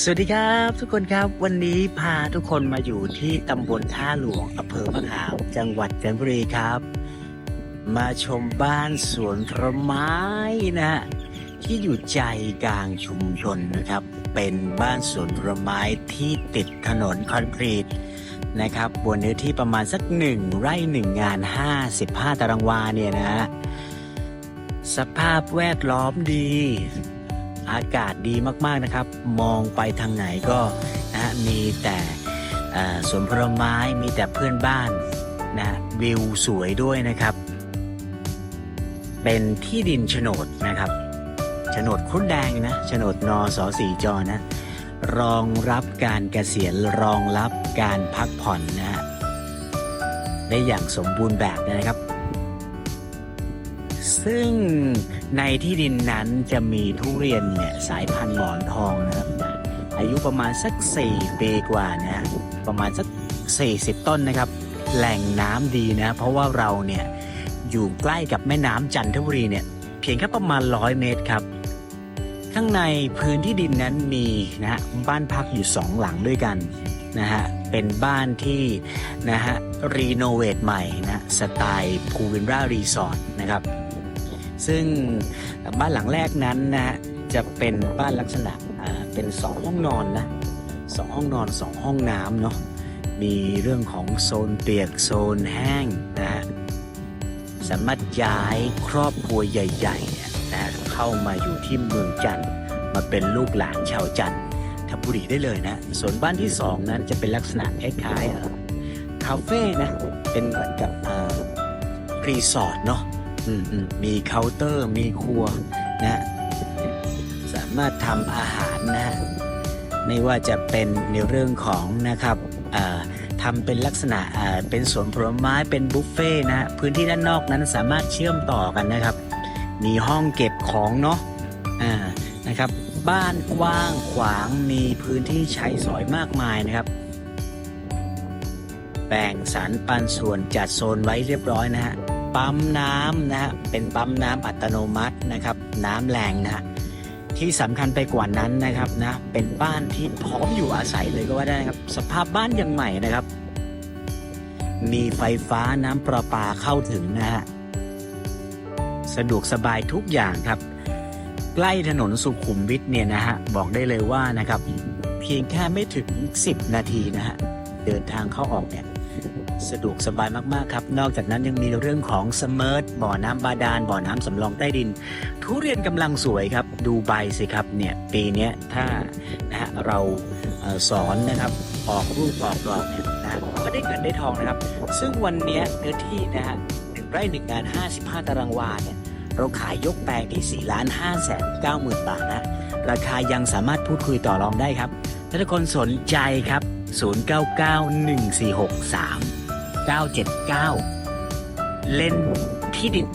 สวัสดีครับทุกคนครับวันนี้พาทุกคนมาอยู่ที่ตำบลท่าหลวงอำเภอมะขามจังหวัดจันทบุรีครับ มาชมบ้านสวนผลไม้นะฮะที่อยู่ใจกลางชุมชนนะครับ เป็นบ้านสวนผลไม้ที่ติดถนนคอนกรีตนะครับบนเนื้อที่ประมาณสักหนึ่งไร่หนึ่งงาน 55 ตารางวาเนี่ยนะฮะสภาพแวดล้อมดี อากาศดีมากๆนะครับ มองไปทางไหนก็นะฮะมีแต่สวนผลไม้มีแต่เพื่อนบ้านนะวิวสวยด้วยนะครับ เป็นที่ดินโฉนดนะครับโฉนดครุฑแดงนะโฉนดนอสอสีจอนะรองรับการเกษียณรองรับการพักผ่อนนะฮะได้อย่างสมบูรณ์แบบนะครับ ซึ่งในที่ดินนั้นจะมีทุเรียนเนี่ยสายพันธุ์หมอนทองนะครับ อายุประมาณสัก 4 ปีกว่านะประมาณสัก 40 ต้นนะครับ แหล่งน้ำดีนะ เพราะว่าเราเนี่ยอยู่ใกล้กับแม่น้ำจันทบุรีเนี่ยเพียงแค่ประมาณ 100 เมตรครับ ข้างในพื้นที่ดินนั้นมีนะฮะบ้านพักอยู่สองหลังด้วยกันนะฮะเป็นบ้านที่นะฮะรีโนเวทใหม่นะสไตล์พูวินรารีสอร์ทนะครับ ซึ่งบ้านหลังแรกนั้นนะฮะจะเป็นบ้านลักษณะเป็นสองห้องนอนนะสองห้องนอนสองห้องน้ำเนาะมีเรื่องของโซนเปียกโซนแห้งนะฮะสามารถย้ายครอบครัวใหญ่ๆเนี่ยนะเข้ามาอยู่ที่เมืองจันทร์มาเป็นลูกหลานชาวจันทร์ทบุรีได้เลยนะ ส่วนบ้านที่สองนั้นจะเป็นลักษณะคล้ายๆคาเฟ่นะเป็นเหมือนกับรีสอร์ทเนาะ มอืมมีเคาน์เตอร์มีครัวนะสามารถทำอาหารนะไม่ว่าจะเป็นในเรื่องของนะครับทำเป็นลักษณะเป็นสวนผลไม้เป็นบุฟเฟ่นะพื้นที่ด้านนอกนั้นสามารถเชื่อมต่อกันนะครับ มีห้องเก็บของเนาะนะครับ บ้านกว้างขวางมีพื้นที่ใช้สอยมากมายนะครับ แบ่งสรรปันส่วนจัดโซนไว้เรียบร้อยนะฮะ ปั๊มน้ำนะฮะเป็นปั๊มน้ำอัตโนมัตินะครับ น้ำแรงนะฮะที่สำคัญไปกว่านั้นนะครับนะเป็นบ้านที่พร้อมอยู่อาศัยเลยก็ว่าได้นะครับ สภาพบ้านยังใหม่นะครับ มีไฟฟ้าน้ำประปาเข้าถึงนะฮะสะดวกสบายทุกอย่างครับ ใกล้ถนนสุขุมวิทเนี่ยนะฮะบอกได้เลยว่านะครับ เพียงแค่ไม่ถึง 10 นาทีนะฮะเดินทางเข้าออกเนี่ย สะดวกสบายมากๆครับ นอกจากนั้นยังมีเรื่องของสมิร์ทบ่อน้ำบาดาลบ่อน้ำสำรองใต้ดิน ทุเรียนกำลังสวยครับ ดูใบสิครับเนี่ยปีนี้ถ้านะฮะเราสอนนะครับออกรูปออกดอกเนี่ยนะฮะก็ได้เงินได้ทองนะครับ ซึ่งวันนี้เนื้อที่นะฮะหนึ่งไร่หนึ่งงาน 55 ตารางวาเนี่ยเราขายยกแปลงที่4ล้าน5แสน9หมื่นบาทนะราคายังสามารถพูดคุยต่อรองได้ครับถ้าทุกคนสนใจครับ 0991463979 เล่นที่ดิน